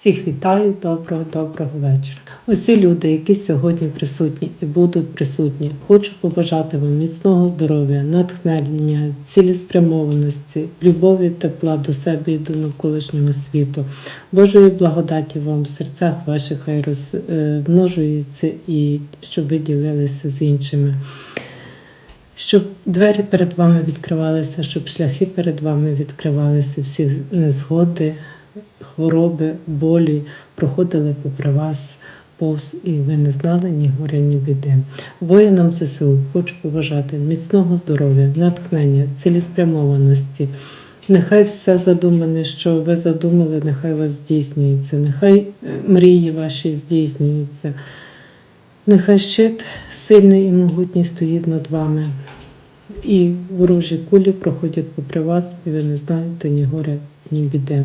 Всіх вітаю, доброго, доброго вечора. Усі люди, які сьогодні присутні і будуть присутні, хочу побажати вам міцного здоров'я, натхнення, цілеспрямованості, любові, тепла до себе і до навколишнього світу. Божої благодаті вам в серцях ваших хай розмножується і щоб ви ділилися з іншими. Щоб двері перед вами відкривалися, щоб шляхи перед вами відкривалися, всі незгоди, хвороби, болі проходили попри вас повз, і ви не знали ні горя, ні біди. Воїнам ЗСУ хочу побажати міцного здоров'я, натхнення, цілеспрямованості. Нехай все задумане, що ви задумали, нехай вас здійснюється, нехай е, мрії ваші здійснюються. Нехай щит сильний і могутній стоїть над вами, і ворожі кулі проходять попри вас, і ви не знаєте ні горя, ні біди.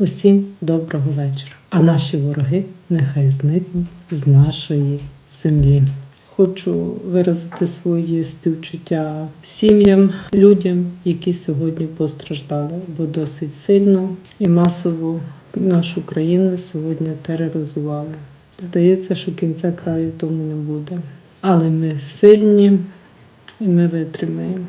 Усім доброго вечора. А наші вороги нехай зникнуть з нашої землі. Хочу виразити свої співчуття сім'ям, людям, які сьогодні постраждали, бо досить сильно і масово нашу країну сьогодні тероризували. Здається, що кінця краю тому не буде. Але ми сильні і ми витримаємо.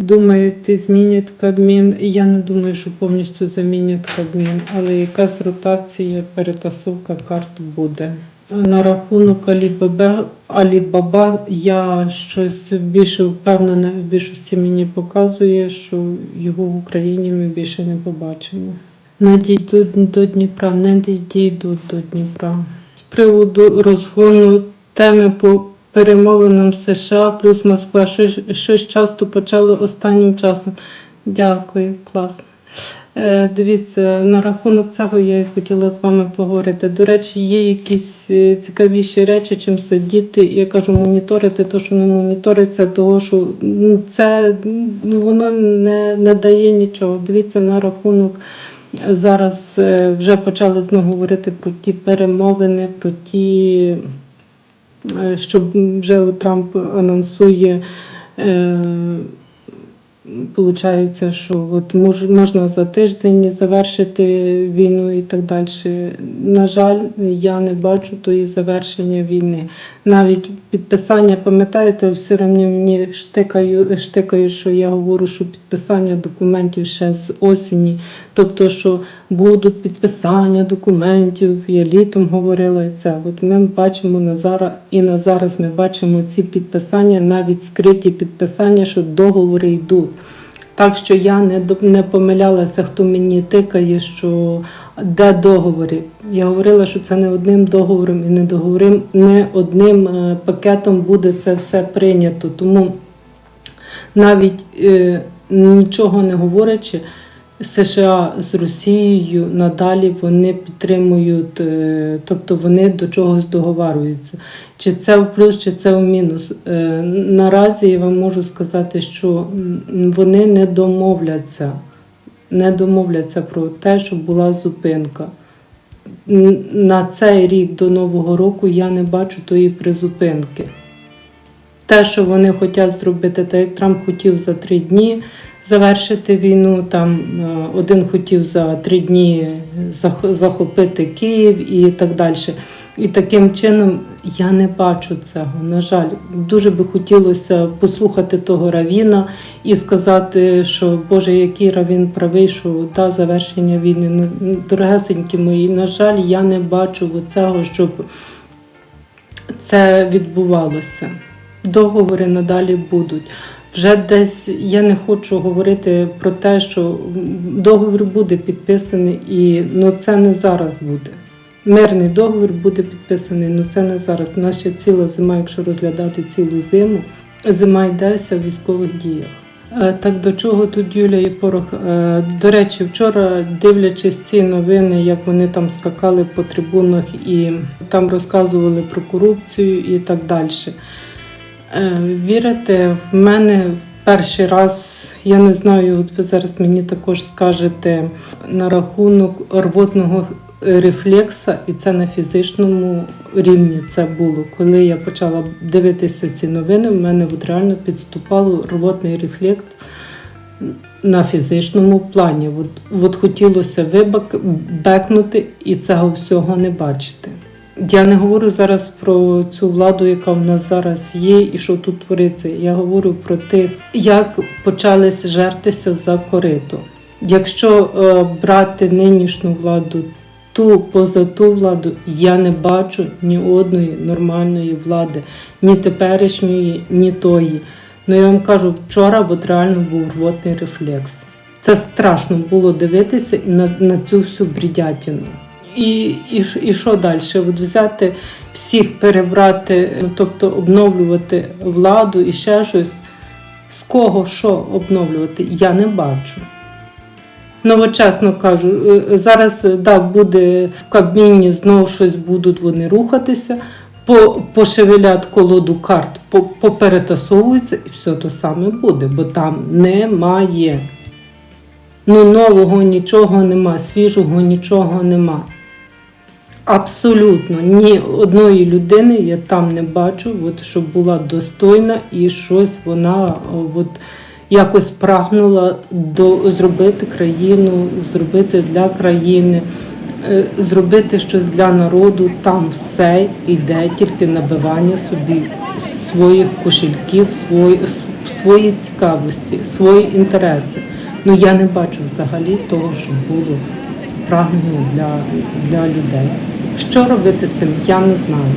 Думаєте, змінять Кабмін? Я не думаю, що повністю замінять Кабмін, але якась ротація, перетасовка карт буде. На рахунок Алібаба, Алібаба я щось більше впевнена, в більшості мені показує, що його в Україні ми більше не побачимо. Надійдуть до Дніпра, не дійдуть до Дніпра. З приводу розгону теми по перемовинам США плюс Москва. Щось, щось часто почали останнім часом. Дякую, класно. Е, дивіться, на рахунок цього я і хотіла з вами поговорити. До речі, є якісь е, цікавіші речі, чим сидіти. Я кажу, моніторити, то що не моніториться, того що ну, це ну, воно не, не дає нічого. Дивіться на рахунок. Зараз е, вже почали знову говорити про ті перемовини, про ті що вже Трамп анонсує. Е, Получається, що от можна за тиждень завершити війну і так далі. На жаль, я не бачу тої завершення війни. Навіть підписання, пам'ятаєте, все одно мені штикаю, штикають, що я говорю, що підписання документів ще з осені, тобто, що будуть підписання документів. Я літом говорила це. От ми бачимо на зараз і на зараз ми бачимо ці підписання, навіть скриті підписання, що договори йдуть. Так що я не не помилялася, хто мені тикає, що де договори. Я говорила, що це не одним договором і не договорим, не одним е, пакетом буде це все прийнято. Тому навіть е, нічого не говорячи, США з Росією надалі вони підтримують, е, тобто вони до чогось договарюються. Чи це в плюс, чи це в мінус. Е, Наразі я вам можу сказати, що вони не домовляться, не домовляться про те, щоб була зупинка. На цей рік до Нового року я не бачу тої призупинки. Те, що вони хочуть зробити, так як Трамп хотів за три дні завершити війну, там е, один хотів за три дні захопити Київ і так далі. І таким чином я не бачу цього. На жаль, дуже би хотілося послухати того Равіна і сказати, що Боже, який Равін правий, що та завершення війни. Ну, Дорогесенькі мої, на жаль, я не бачу цього, щоб це відбувалося. Договори надалі будуть. Вже десь я не хочу говорити про те, що договір буде підписаний, і ну це не зараз буде. Мирний договір буде підписаний, ну це не зараз. У нас ще ціла зима, якщо розглядати цілу зиму, зима йдеться в військових діях. Е, Так до чого тут Юля і Порох? Е, До речі, вчора, дивлячись ці новини, як вони там скакали по трибунах і там розказували про корупцію і так далі. Е, Вірите, в мене в перший раз, я не знаю, от ви зараз мені також скажете на рахунок рвотного рефлекса, і це на фізичному рівні це було. Коли я почала дивитися ці новини, в мене от реально підступало рвотний рефлекс. на фізичному плані. От, от хотілося вибекнути і цього всього не бачити. Я не говорю зараз про цю владу, яка в нас зараз є, і що тут твориться. Я говорю про тих, як почали жертися за корито. Якщо е, брати нинішню владу, ту поза ту владу, я не бачу ні одної нормальної влади, ні теперішньої, ні тої. Ну я вам кажу, вчора от реально був рвотний рефлекс. Це страшно було дивитися на, на цю всю брідятину. І, і, і що далі? От взяти всіх, перебрати, тобто обновлювати владу і ще щось. З кого що обновлювати, я не бачу. Чесно кажу, е, зараз е, да, буде в Кабміні знову щось будуть вони рухатися, по, пошевелять колоду карт, по, поперетасовуються і все то саме буде, бо там немає. Ну, нового нічого нема, свіжого нічого нема. Абсолютно ні одної людини я там не бачу, от, щоб була достойна і щось вона от, якось прагнула до, зробити країну, зробити для країни, е, зробити щось для народу. Там все йде тільки набивання собі своїх кошельків, свої, свої цікавості, свої інтереси. Ну я не бачу взагалі того, щоб було прагнення для, для людей. Що робити з цим, я не знаю.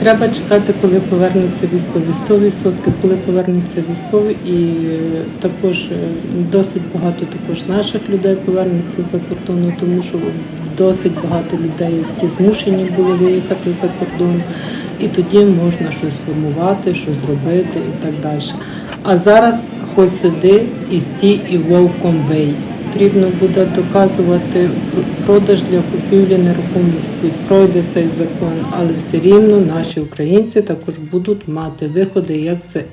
Треба чекати, коли повернуться військові 100%, коли повернуться військові, і е, також е, досить багато також наших людей повернеться за кордону, тому що досить багато людей, які змушені були виїхати за кордон, і тоді можна щось формувати, щось робити і так далі. А зараз хоч сиди і стій і вовком бий. Потрібно буде доказувати продаж для купівлі нерухомості. Пройде цей закон, але все рівно наші українці також будуть мати виходи, як це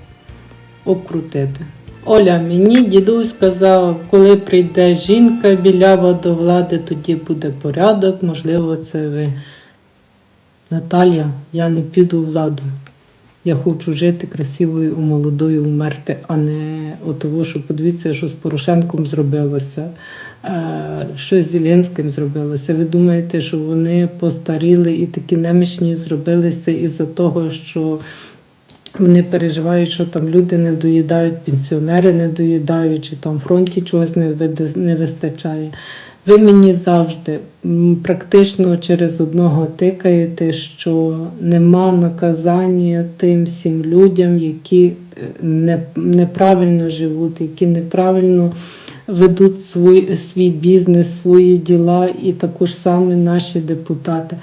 обкрутити. Оля, мені дідусь сказав, коли прийде жінка білява до влади, тоді буде порядок. Можливо, це ви. Наталія, я не піду владу. Я хочу жити красивою, молодою, умерти, а не от того, що подивіться, що з Порошенком зробилося, е, що з Зеленським зробилося. Ви думаєте, що вони постаріли і такі немічні зробилися із-за того, що вони переживають, що там люди не доїдають, пенсіонери не доїдають, чи там фронті чогось не вистачає. Ви мені завжди практично через одного тикаєте, що нема наказання тим всім людям, які е, не, неправильно живуть, які неправильно ведуть свій, свій бізнес, свої діла, і також саме наші депутати.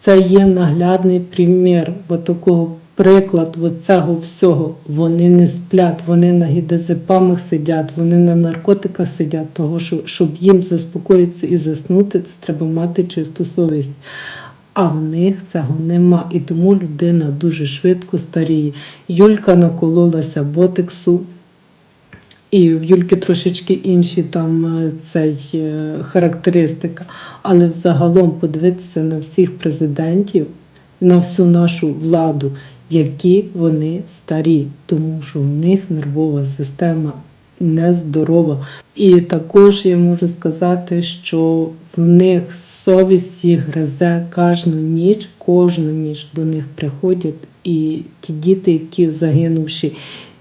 Це є наглядний примір такого приклад от цього всього. Вони не сплять, вони на гідезепамах сидять, вони на наркотиках сидять, того що щоб їм заспокоїтися і заснути, це треба мати чисту совість. А в них цього нема. І тому людина дуже швидко старіє. Юлька накололася ботексу, і в Юльки трошечки інші там е, цей е, характеристика. Але взагалом подивитися на всіх президентів, на всю нашу владу, які вони старі, тому що в них нервова система нездорова. І також я можу сказати, що в них совість їх гризе кожну ніч, кожну ніч до них приходять і ті діти, які загинувши,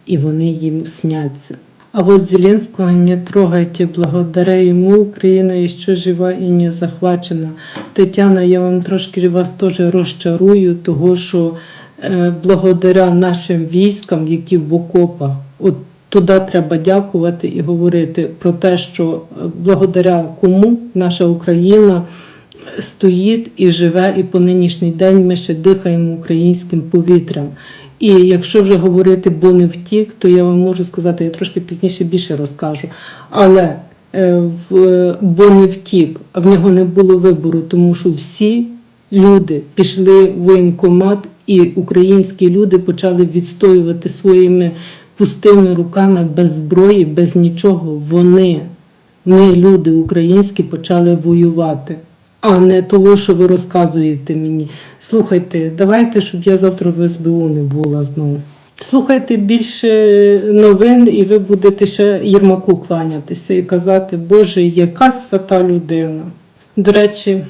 і вони їм сняться. А вот Зеленского не трогайте, благодаря ему Украина еще жива и не захвачена. Тетяна, я вам трошки вас теж розчарую, того що е, благодаря нашим військам, які в окопах, от туди треба дякувати і говорити про те, що е, благодаря кому наша Україна стоїть і живе, і по нинішній день ми ще дихаємо українським повітрям. І якщо вже говорити, бо не втік, то я вам можу сказати, я трошки пізніше більше розкажу. Але е, в, бо не втік, а в нього не було вибору, тому що всі люди пішли в воєнкомат, і українські люди почали відстоювати своїми пустими руками без зброї, без нічого. Вони, ми, люди українські, почали воювати. А не того, що ви розказуєте мені. Слухайте, давайте, щоб я завтра в СБУ не була знову. Слухайте більше новин, і ви будете ще Єрмаку кланятися і казати, Боже, яка свята людина. До речі,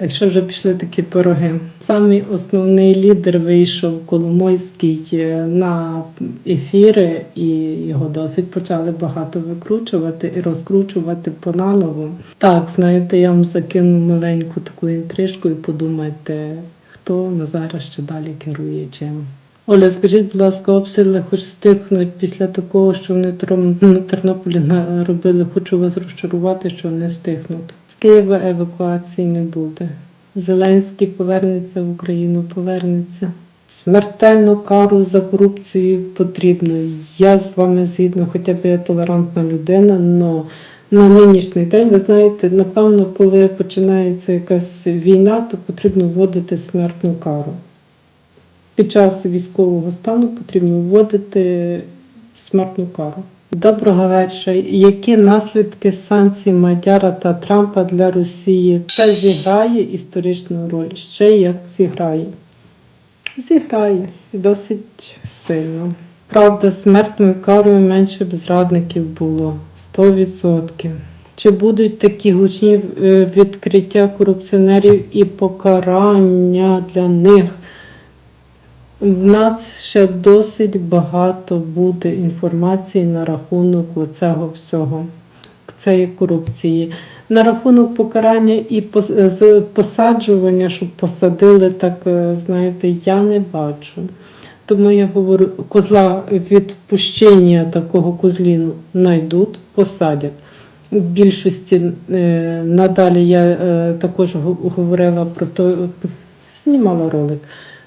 якщо вже пішли такі пироги, самий основний лідер вийшов Коломойський е, на ефіри, і його досить почали багато викручувати і розкручувати по-наново. Так, знаєте, я вам закину маленьку таку інтрижку і подумайте, хто на зараз ще далі керує чим. Оля, скажіть, будь ласка, обстріли хоч стихнуть після такого, що вони на Тернополі на- робили. Хочу вас розчарувати, що не стихнуть. Києва евакуації не буде. Зеленський повернеться в Україну, повернеться. Смертельну кару за корупцію потрібно. Я з вами згідно, хоча б я толерантна людина, але на нинішній день, ви знаєте, напевно, коли починається якась війна, то потрібно вводити смертну кару. Під час військового стану потрібно вводити смертну кару. Доброго вечора. Які наслідки санкцій Мадяра та Трампа для Росії? Це зіграє історичну роль. Ще як зіграє. Зіграє досить сильно. Правда, смертною карою менше б зрадників було 100%. Чи будуть такі гучні е, відкриття корупціонерів і покарання для них? В нас ще досить багато буде інформації на рахунок цього всього, цієї корупції. На рахунок покарання і посаджування, щоб посадили, так е, знаєте, я не бачу. Тому я говорю, козла відпущення такого козліну знайдуть, посадять. В більшості е, надалі я е, також говорила про то, знімала ролик.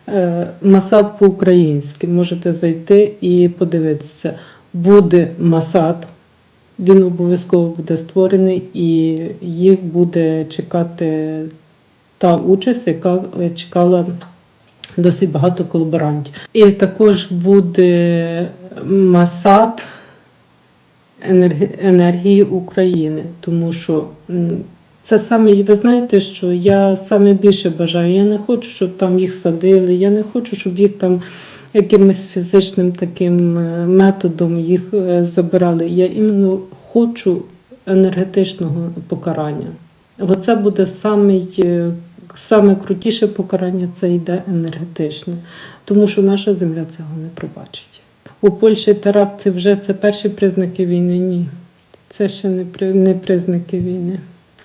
Е, Масад по-українськи. Можете зайти і подивитися. Буде Масад, він обов'язково буде створений, і їх буде чекати та участь, яка чекала досить багато колаборантів. І також буде Масад енергії України, тому що це саме, ви знаєте, що я саме більше бажаю. Я не хочу, щоб там їх садили, я не хочу, щоб їх там якимось фізичним таким е, методом їх е, забирали. Я іменно хочу енергетичного покарання. Оце буде самий, е, саме крутіше покарання, це йде енергетичне, тому що наша земля цього не пробачить. У Польщі теракт це вже це перші признаки війни. Ні. Це ще не, не признаки війни.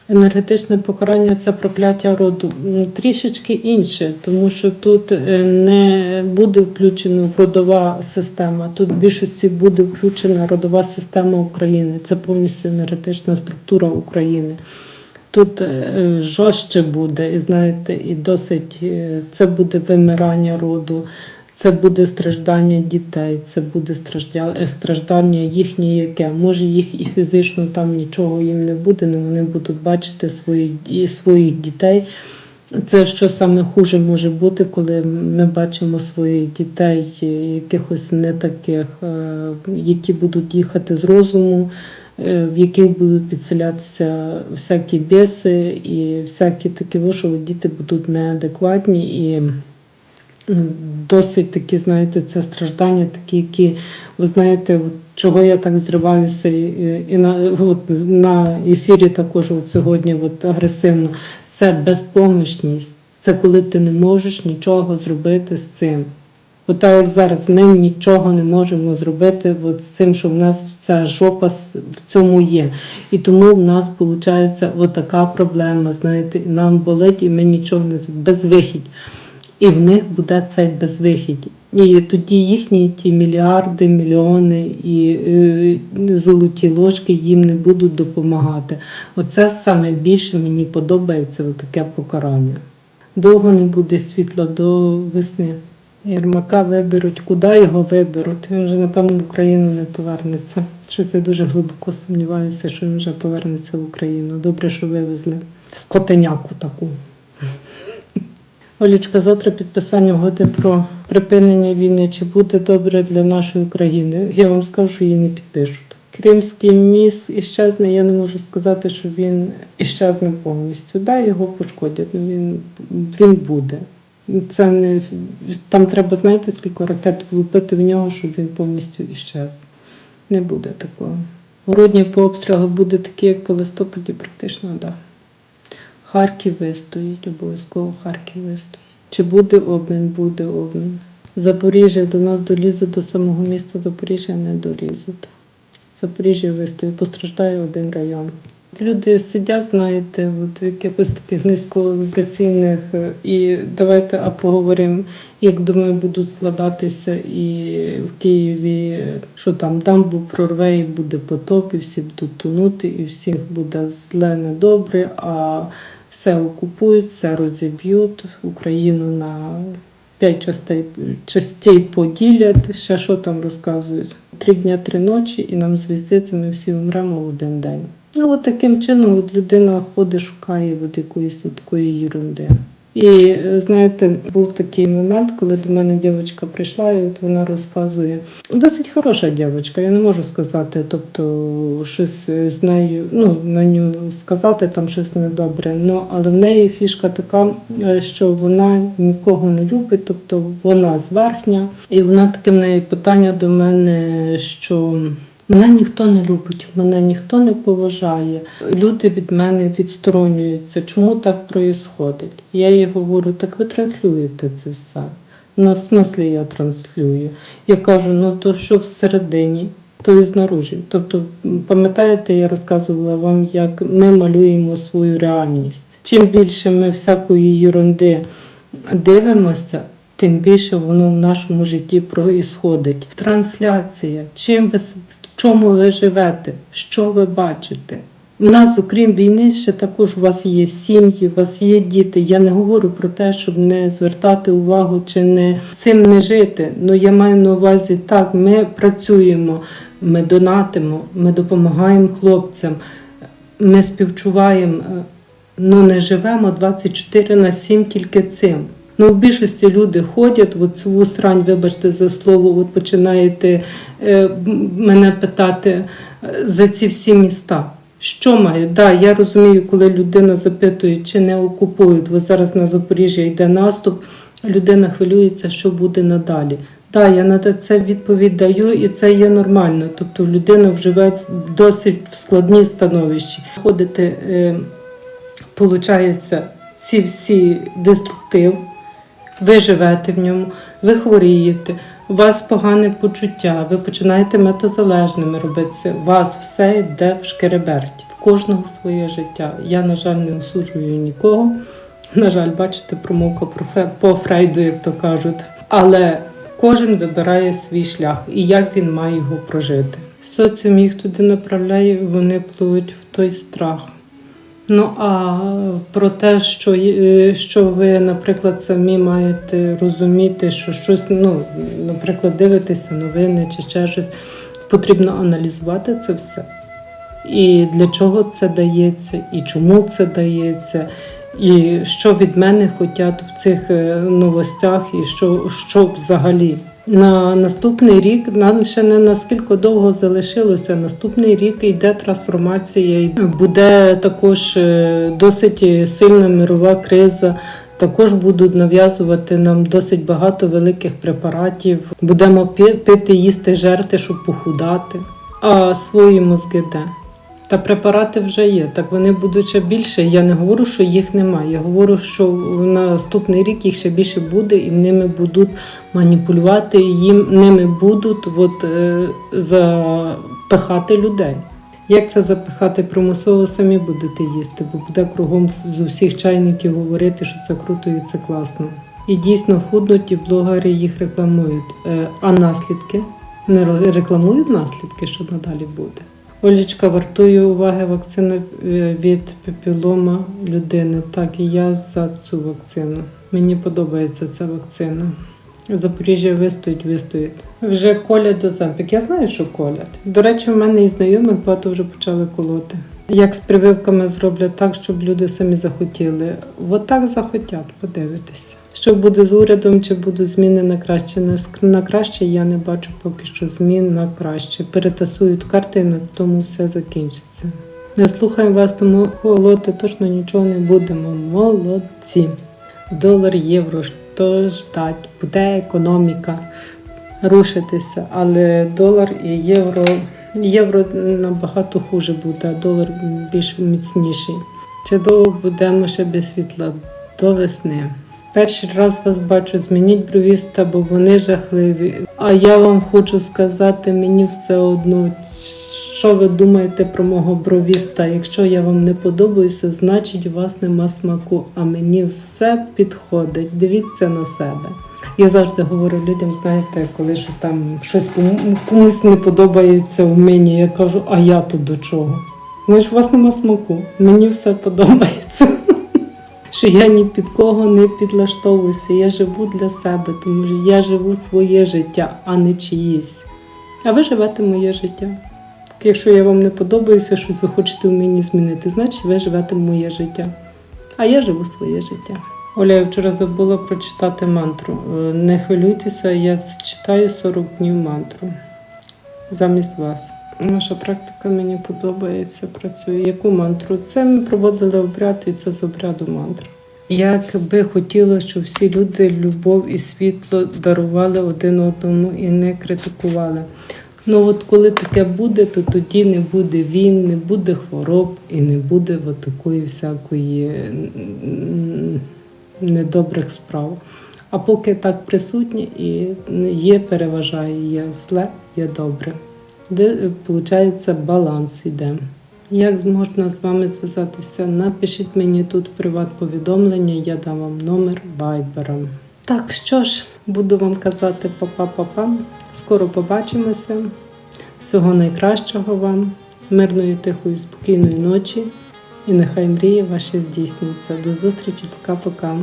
Енергетичне покарання це прокляття роду. Трішечки інше, тому що тут е, не буде включена родова система. Тут в більшості буде включена родова система України. Це повністю енергетична структура України. Тут е, жорстче буде, і знаєте, і досить е, це буде вимирання роду, це буде страждання дітей, це буде е, страждання їхнє яке. Може їх і фізично там нічого їм не буде, але вони будуть бачити свої, своїх дітей. Це що саме хуже може бути, коли ми бачимо своїх дітей, е, якихось не таких, е, які будуть їхати з розуму, в яких будуть підселятися всякі біси і всякі такі, що діти будуть неадекватні і досить такі, знаєте, це страждання, такі, які, ви знаєте, от чого я так зриваюся і, і на, от, на ефірі також от сьогодні от, агресивно. Це безпомічність. Це коли ти не можеш нічого зробити з цим. От так як зараз ми нічого не можемо зробити от з цим, що в нас ця жопа в цьому є. І тому в нас виходить така проблема, знаєте, нам болить, і ми нічого не з- безвихідь. І в них буде цей безвихідь. І тоді їхні ті мільярди, мільйони і е, золоті ложки їм не будуть допомагати. Оце саме більше мені подобається таке покарання. Довго не буде світла до весни. Єрмака виберуть, куди його виберуть. Він вже, напевно, в Україну не повернеться. Щось я дуже глибоко сумніваюся, що він вже повернеться в Україну. Добре, що вивезли скотеняку таку. Олічка, завтра підписання угоди про припинення війни. Чи буде добре для нашої країни? Я вам скажу, що її не підпишуть. Кримський міст іщезне, я не можу сказати, що він іщезне повністю. Да, його пошкодять, він, він буде. Це не там треба, знаєте, скільки ракет влупити в нього, щоб він повністю іщез. Не буде такого. Грудні по обстрілах буде такі, як по листопаді, практично, так. Да. Харків вистоїть, обов'язково Харків вистоїть. Чи буде обмін? Буде обмін. Запоріжжя до нас долізуть до самого міста Запоріжжя не долізуть. Запоріжжя вистоїть, постраждає один район. Люди сидять, знаєте, от в якихось таких низьковібраційних, е, і давайте а поговоримо, як думаю, будуть складатися і в Києві, що там дамбу прорве, і буде потоп, і всі будуть тонути, і всіх буде зле недобре, а все окупують, все розіб'ють, Україну на п'ять частей, частей поділять, ще що там розказують. Три дня, три ночі, і нам звіздиться, ми всі вмремо в один день. Ну, от таким чином от людина ходить, шукає от якоїсь такої ерунди. І е, знаєте, був такий момент, коли до мене дівчинка прийшла, і вона розказує. Досить хороша дівчинка, я не можу сказати, тобто щось з нею, ну на нього сказати там щось недобре. Ну але в неї фішка така, е, що вона нікого не любить, тобто вона зверхня, і вона таке в неї питання до мене, що. Мене ніхто не любить, мене ніхто не поважає. Люди від мене відсторонюються. Чому так відбувається? Я їй говорю, так ви транслюєте це все. Ну, смислі я транслюю. Я кажу, ну то що всередині, то і знаружі. Тобто, пам'ятаєте, я розказувала вам, як ми малюємо свою реальність. Чим більше ми всякої ерунди дивимося, тим більше воно в нашому житті проїсходить. Трансляція. Чим ви чому ви живете? Що ви бачите? У нас, окрім війни, ще також у вас є сім'ї, у вас є діти. Я не говорю про те, щоб не звертати увагу чи не цим не жити. Ну я маю на увазі так, ми працюємо, ми донатимо, ми допомагаємо хлопцям, ми співчуваємо. е, Ну не живемо 24 на 7 тільки цим. Ну, в більшості люди ходять, от цю срань, вибачте за слово, от починаєте е, мене питати е, за ці всі міста. Що має? Да, я розумію, коли людина запитує, чи не окупують, бо зараз на Запоріжжя йде наступ, людина хвилюється, що буде надалі. Так, я на це відповідь даю, і це є нормально. Тобто людина вживе в досить в складній становищі. Ходити, е, ці всі деструктив, ви живете в ньому, ви хворієте, у вас погане почуття, ви починаєте метозалежними робитися, у вас все йде в шкереберті, в кожного своє життя. Я, на жаль, не осуджую нікого. На жаль, бачите, промовка по Фрейду, як то кажуть. Але кожен вибирає свій шлях і як він має його прожити. Соціум їх туди направляє, вони пливуть в той страх. Ну а про те, що, е, що ви, наприклад, самі маєте розуміти, що щось, ну, наприклад, дивитеся новини чи ще щось, потрібно аналізувати це все. І для чого це дається, і чому це дається, і що від мене хочуть в цих е, новостях, і що, що взагалі. На наступний рік нам ще не наскільки довго залишилося. Наступний рік йде трансформація, буде також е, досить сильна мирова криза. Також будуть нав'язувати нам досить багато великих препаратів. Будемо пити, їсти, жерти, щоб похудати. А свої мозги де? Та препарати вже є, так вони будуть ще більше. Я не говорю, що їх немає. Я говорю, що на наступний рік їх ще більше буде, і ними будуть маніпулювати, їм ними будуть от, е, запихати людей. Як це запихати примусово, самі будете їсти, бо буде кругом з усіх чайників говорити, що це круто і це класно. І дійсно худнуть, і блогери їх рекламують. Е, А наслідки не рекламують наслідки, що надалі буде. Олічка вартує уваги вакцина е, від пепілома людини. Так, і я за цю вакцину. Мені подобається ця вакцина. Запоріжжя вистоїть, вистоїть. Вже колять до зампік. Я знаю, що колять. До речі, в мене і знайомих багато вже почали колоти. Як з прививками зроблять так, щоб люди самі захотіли. От так захотять, подивитися. Що буде з урядом, чи будуть зміни на краще? На краще я не бачу поки що змін на краще. Перетасують карти на тому все закінчиться. Не слухаємо вас, тому колоти точно нічого не будемо. Молодці. долар, євро, що ждать, буде економіка рушитися, але долар і євро, євро набагато хуже буде, а долар більш міцніший. Чи довго будемо ще без світла? До весни. Перший раз вас бачу, змініть бровіста, бо вони жахливі. А я вам хочу сказати, мені все одно, що ви думаєте про мого бровіста. Якщо я вам не подобаюся, значить у вас нема смаку, а мені все підходить. Дивіться на себе. Я завжди говорю людям, знаєте, коли щось там щось кому- комусь не подобається в мені, я кажу, а я тут до чого? Ну ж у вас нема смаку, мені все подобається. Що я ні під кого не підлаштовуюся, я живу для себе, тому що я живу своє життя, а не чиїсь. А ви живете моє життя. Якщо я вам не подобаюся, щось ви хочете в мені змінити, значить ви живете моє життя. А я живу своє життя. Оля, я вчора забула прочитати мантру. Е, Не хвилюйтеся, я читаю 40 днів мантру замість вас. Ваша практика мені подобається, працює. Яку мантру? Це ми проводили обряд, і це з обряду мантр. Як би хотілося, щоб всі люди любов і світло дарували один одному і не критикували. Ну от коли таке буде, то тоді не буде війн, не буде хвороб і не буде от такої всякої недобрих справ. А поки так присутнє і є, переважає, є зле, є добре. Де виходить баланс іде. Як можна з вами зв'язатися? Напишіть мені тут приват-повідомлення, я дам вам номер вайбера. Так, що ж, буду вам казати па-па-па-па. Скоро побачимося. Всього найкращого вам, мирної, тихої, спокійної ночі. І нехай мрії ваші здійсняться. До зустрічі, пока-пока.